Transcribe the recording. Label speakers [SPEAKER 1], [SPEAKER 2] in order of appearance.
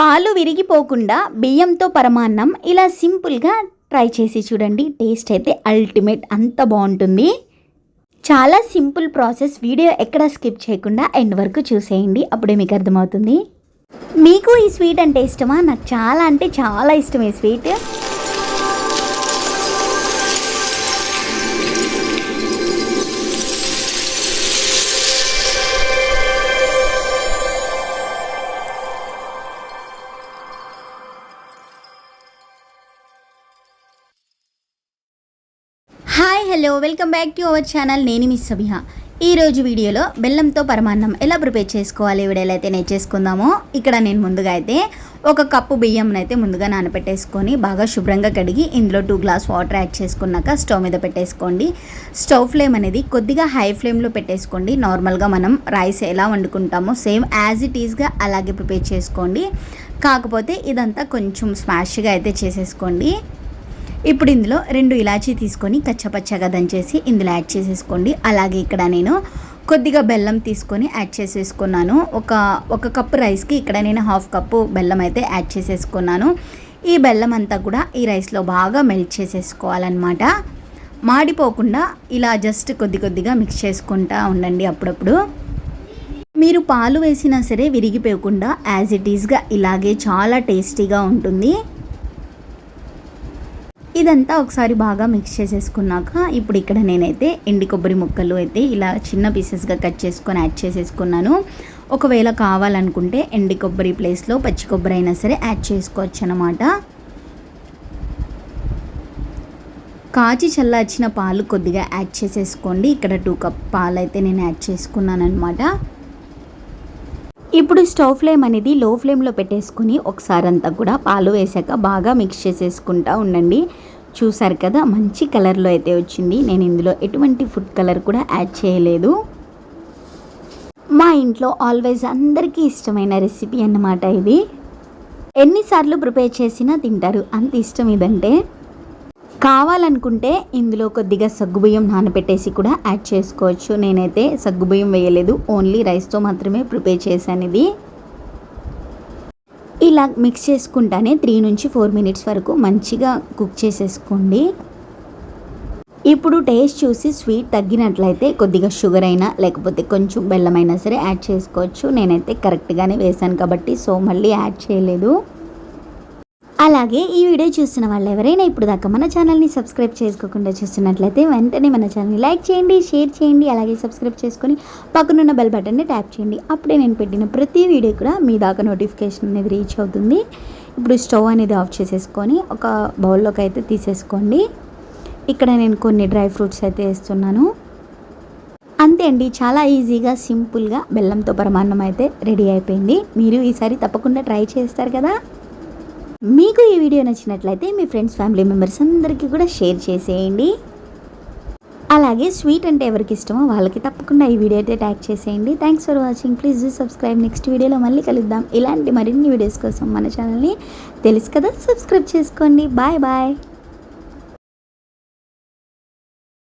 [SPEAKER 1] పాలు విరిగిపోకుండా బియ్యంతో పరమాన్నం ఇలా సింపుల్గా ట్రై చేసి చూడండి. టేస్ట్ అయితే అల్టిమేట్ అంత బాగుంటుంది. చాలా సింపుల్ ప్రాసెస్. వీడియో ఎక్కడ స్కిప్ చేయకుండా ఎండ్ వరకు చూసేయండి. అప్పుడే మీకు అర్థమవుతుంది. మీకు ఈ స్వీట్ అంటే ఇష్టమా? నాకు చాలా అంటే చాలా ఇష్టం ఈ sweet. Hello welcome back to our channel. నేను మిస్ సబిహ. ఈరోజు వీడియోలో బెల్లంతో పరమాన్నం ఎలా ప్రిపేర్ చేసుకోవాలి? వీడియోలో అయితే నేర్చేసుకుందామో ఇక్కడ నేను ముందుగా అయితే ఒక కప్పు బియ్యం అయితే ముందుగా నానబెట్టేసుకొని బాగా శుభ్రంగా కడిగి ఇందులో టూ గ్లాస్ వాటర్ యాడ్ చేసుకున్నాక స్టవ్ మీద పెట్టేసుకోండి. స్టవ్ ఫ్లేమ్ అనేది కొద్దిగా హై ఫ్లేమ్లో పెట్టేసుకోండి. నార్మల్గా మనం రైస్ ఎలా వండుకుంటామో సేమ్ యాజ్ ఇట్ ఈస్గా అలాగే ప్రిపేర్ చేసుకోండి. కాకపోతే ఇదంతా కొంచెం స్మాష్గా అయితే చేసేసుకోండి. ఇప్పుడు ఇందులో రెండు ఇలాచీ తీసుకొని కచ్చపచ్చగా దంచేసి ఇందులో యాడ్ చేసేసుకోండి. అలాగే ఇక్కడ నేను కొద్దిగా బెల్లం తీసుకొని యాడ్ చేసేసుకున్నాను. ఒక ఒక కప్పు రైస్కి ఇక్కడ నేను హాఫ్ కప్పు బెల్లం అయితే యాడ్ చేసేసుకున్నాను. ఈ బెల్లం అంతా కూడా ఈ రైస్లో బాగా మెల్ట్ చేసేసుకోవాలన్నమాట. మాడిపోకుండా ఇలా జస్ట్ కొద్ది కొద్దిగా మిక్స్ చేసుకుంటా ఉండండి అప్పుడప్పుడు. మీరు పాలు వేసినా సరే విరిగిపోకుండా యాజ్ ఇట్ ఈస్గా ఇలాగే చాలా టేస్టీగా ఉంటుంది. ఇదంతా ఒకసారి బాగా మిక్స్ చేసేసుకున్నాక ఇప్పుడు ఇక్కడ నేనైతే ఎండి కొబ్బరి ముక్కలు అయితే ఇలా చిన్న పీసెస్గా కట్ చేసుకొని యాడ్ చేసేసుకున్నాను. ఒకవేళ కావాలనుకుంటే ఎండి కొబ్బరి ప్లేస్లో పచ్చి కొబ్బరి అయినా సరే యాడ్ చేసుకోవచ్చు అనమాట కాచి చల్లార్చిన పాలు కొద్దిగా యాడ్ చేసేసుకోండి. ఇక్కడ టూ కప్ పాలు అయితే నేను యాడ్ చేసుకున్నాను అనమాట ఇప్పుడు స్టవ్ ఫ్లేమ్ అనేది లో ఫ్లేమ్లో పెట్టేసుకుని ఒకసారి అంతా కూడా పాలు వేసాక బాగా మిక్స్ చేసేసుకుంటా ఉండండి. చూసారు కదా మంచి కలర్లో అయితే వచ్చింది. నేను ఇందులో ఎటువంటి ఫుడ్ కలర్ కూడా యాడ్ చేయలేదు. మా ఇంట్లో ఆల్వేస్ అందరికీ ఇష్టమైన రెసిపీ అన్నమాట ఇది. ఎన్నిసార్లు ప్రిపేర్ చేసినా తింటారు. అంత ఇష్టం ఇదంటే. కావాలనుకుంటే ఇందులో కొద్దిగా సగ్గుబియ్యం నానబెట్టేసి కూడా యాడ్ చేసుకోవచ్చు. నేనైతే సగ్గుబియ్యం వేయలేదు. ఓన్లీ రైస్తో మాత్రమే ప్రిపేర్ చేశాను ఇది. ఇలా మిక్స్ చేసుకుంటానే త్రీ నుంచి ఫోర్ మినిట్స్ వరకు మంచిగా కుక్ చేసేసుకోండి. ఇప్పుడు టేస్ట్ చూసి స్వీట్ తగ్గినట్లయితే కొద్దిగా షుగర్ అయినా లేకపోతే కొంచెం బెల్లం అయినా సరే యాడ్ చేసుకోవచ్చు. నేనైతే కరెక్ట్గానే వేసాను కాబట్టి సో మళ్ళీ యాడ్ చేయలేదు. అలాగే ఈ వీడియో చూస్తున్న వాళ్ళు ఎవరైనా ఇప్పుడు దాకా మన ఛానల్ని సబ్స్క్రైబ్ చేసుకోకుండా చూస్తున్నట్లయితే వెంటనే మన ఛానల్ని లైక్ చేయండి షేర్ చేయండి అలాగే సబ్స్క్రైబ్ చేసుకొని పక్కనున్న బెల్ బటన్ని ట్యాప్ చేయండి. అప్పుడే నేను పెట్టిన ప్రతి వీడియో కూడా మీ దాకా నోటిఫికేషన్ అనేది రీచ్ అవుతుంది. ఇప్పుడు స్టవ్ అనేది ఆఫ్ చేసేసుకొని ఒక బౌల్లోకి అయితే తీసేసుకోండి. ఇక్కడ నేను కొన్ని డ్రై ఫ్రూట్స్ అయితే వేస్తున్నాను. అంతే అండి చాలా ఈజీగా సింపుల్గా బెల్లంతో పరమాన్నం అయితే రెడీ అయిపోయింది. మీరు ఈసారి తప్పకుండా ట్రై చేస్తారు కదా? మీకు ఈ వీడియో నచ్చినట్లయితే మీ ఫ్రెండ్స్ ఫ్యామిలీ మెంబర్స్ అందరికీ కూడా షేర్ చేసేయండి. అలాగే స్వీట్ అంటే ఎవరికి ఇష్టమో వాళ్ళకి తప్పకుండా ఈ వీడియో అయితే ట్యాగ్ చేసేయండి. Thanks for watching please do subscribe next వీడియోలో మళ్ళీ కలుద్దాం. ఇలాంటి మరిన్ని వీడియోస్ కోసం మన ఛానల్ని తెలుసు కదా సబ్స్క్రైబ్ చేసుకోండి. Bye bye